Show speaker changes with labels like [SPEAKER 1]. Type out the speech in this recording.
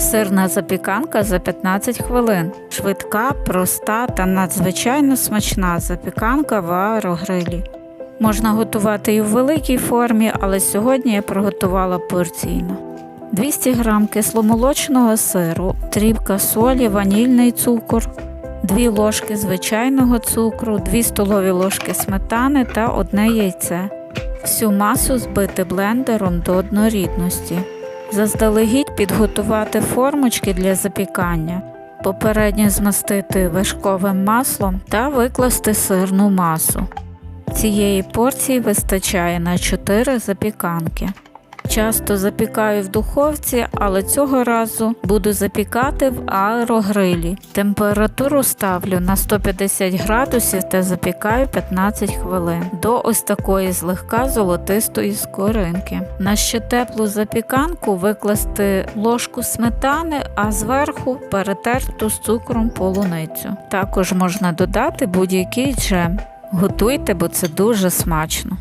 [SPEAKER 1] Сирна запіканка за 15 хвилин. Швидка, проста та надзвичайно смачна запіканка в аерогрилі. Можна готувати і в великій формі, але сьогодні я приготувала порційно. 200 г кисломолочного сиру, дрібка солі, ванільний цукор, 2 ложки звичайного цукру, 2 столові ложки сметани та одне яйце. Всю масу збити блендером до однорідності. Заздалегідь підготувати формочки для запікання, попередньо змастити вершковим маслом та викласти сирну масу. Цієї порції вистачає на 4 запіканки. Часто запікаю в духовці, але цього разу буду запікати в аерогрилі. Температуру ставлю на 150 градусів та запікаю 15 хвилин до ось такої злегка золотистої скоринки. На ще теплу запіканку викласти ложку сметани, а зверху перетерту з цукром полуницю. Також можна додати будь-який джем. Готуйте, бо це дуже смачно.